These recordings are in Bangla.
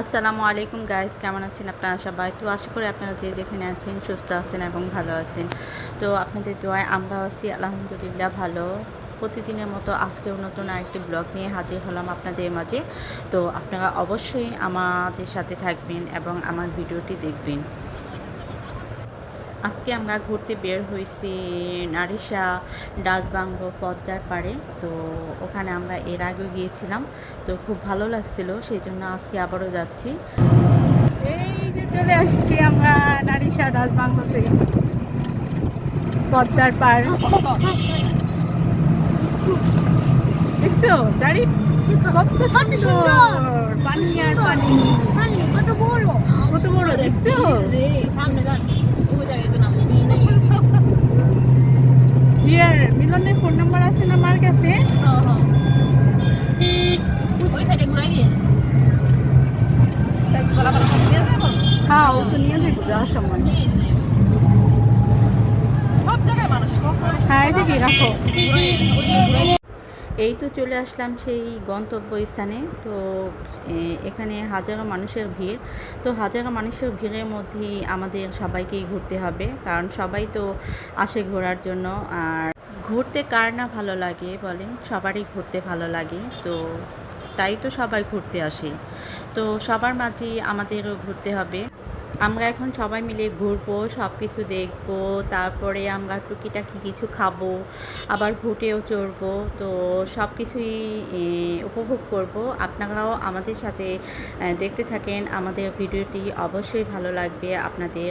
আসসালামু আলাইকুম গাইস, কেমন আছেন আপনারা সবাই? তো আশা করি আপনারা যে যেখানে আছেন সুস্থ আছেন এবং ভালো আছেন। তো আপনাদের দোয়ায় আমরা আছি, আলহামদুলিল্লাহ ভালো। প্রতিদিনের মতো আজকেও নতুন আরেকটি ব্লগ নিয়ে হাজির হলাম আপনাদের মাঝে। তো আপনারা অবশ্যই আমাদের সাথে থাকবেন এবং আমার ভিডিওটি দেখবেন। আজকে আমরা ঘুরতে বের হয়েছি নারিশা ডাচবাংলো পদ্মার পাড়ে। তো ওখানে আমরা এর আগেও গিয়েছিলাম। তো খুব ভালো লাগছিল সেই জন্য আজকে আবারও যাচ্ছি। এই যে চলে আসছি আমরা নারিশা রাজবাংলাতে পদ্মার পার দেখছ চারি কত সুন্দর। পানি আর পানি। কত বড়। কত বড় দেখছ? সামনে যান ওই জায়গায় তো নাম ইয়ার মিলনের ফোন নাম্বার আছে না আমার কাছে? ওই হ্যাঁ ও তো নিয়ে যাওয়ার সময়। যে কি, রাখো। এই তো চলে আসলাম সেই গন্তব্যস্থানে। তো এখানে হাজারো মানুষের ভিড়। তো হাজারো মানুষের ভিড়ের মধ্যেই আমাদের সবাইকেই ঘুরতে হবে। কারণ সবাই তো আসে ঘোরার জন্য। আর ঘুরতে কার না ভালো লাগে বলেন? সবারই ঘুরতে ভালো লাগে। তো তাই তো সবাই ঘুরতে আসে। তো সবার মাঝেই আমাদেরও ঘুরতে হবে। আমরা এখন সবাই মিলে ঘুরবো সব কিছু দেখব, তারপরে আমরা টুকিটাকি কিছু খাব, আবার ঘুটেও চড়বো, তো সব কিছুই উপভোগ করব। আপনারাও আমাদের সাথে দেখতে থাকেন। আমাদের ভিডিওটি অবশ্যই ভালো লাগবে আপনাদের।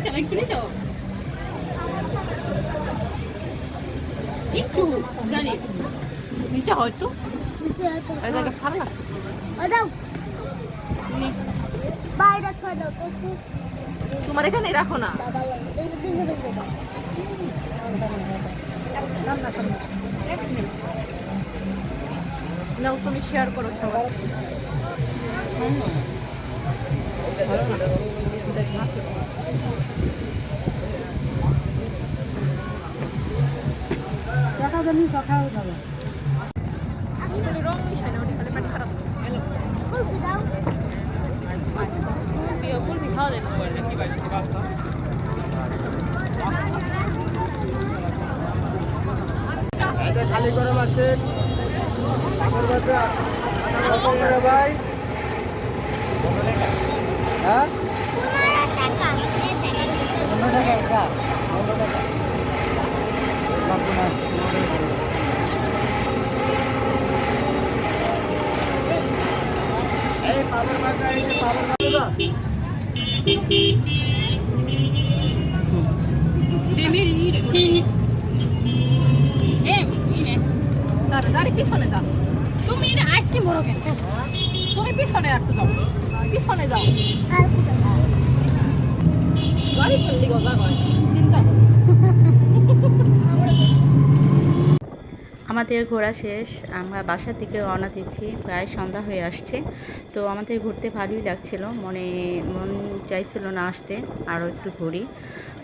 করবে আসে করবে আসে দরকার আসে নিচে না, একটু। নিচে হোক। একটু। জানি নিচে হয় একটু ভালো লাগছে তোমার এখানে রাখো না। নাও তুমি শেয়ার করো সবাই। না। খালি পেট খারাপ কুলফি দাও কুলফি খাওয়া যায় না খালি করে মাসিক আমার বাচ্চা কত করে ভাই হ্যাঁ পনেরো টাকা এই দেখ পনেরো টাকা একটা পনেরো টাকা এই পাবের বাচ্চা এই যে পাবের বাচ্চা বেমেরি নিরে এই ইনে দাঁড়া দাঁড়ি পিছনে যাও তুমি আইসক্রিম বড় কেন তুমি পিছনে একটু যাও পিছনে যাও আর গাড়ি ফেললি গজা হয় আমাদের ঘোরা শেষ। আমরা বাসা থেকে রওনা দিচ্ছি। প্রায় সন্ধ্যা হয়ে আসছে। তো আমাদের ঘুরতে ভালোই লাগছিল। মনে, মন চাইছিল না আসতে, আরও একটু ঘুরি।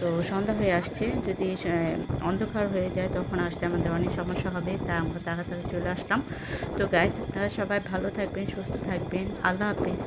তো সন্ধ্যা হয়ে আসছে। যদি অন্ধকার হয়ে যায়, তখন আসতে আমাদের অনেক সমস্যা হবে, তা আমরা তাড়াতাড়ি চলে আসলাম। তো গাইস আপনারা সবাই ভালো থাকবেন, সুস্থ থাকবেন। আল্লাহ হাফিজ।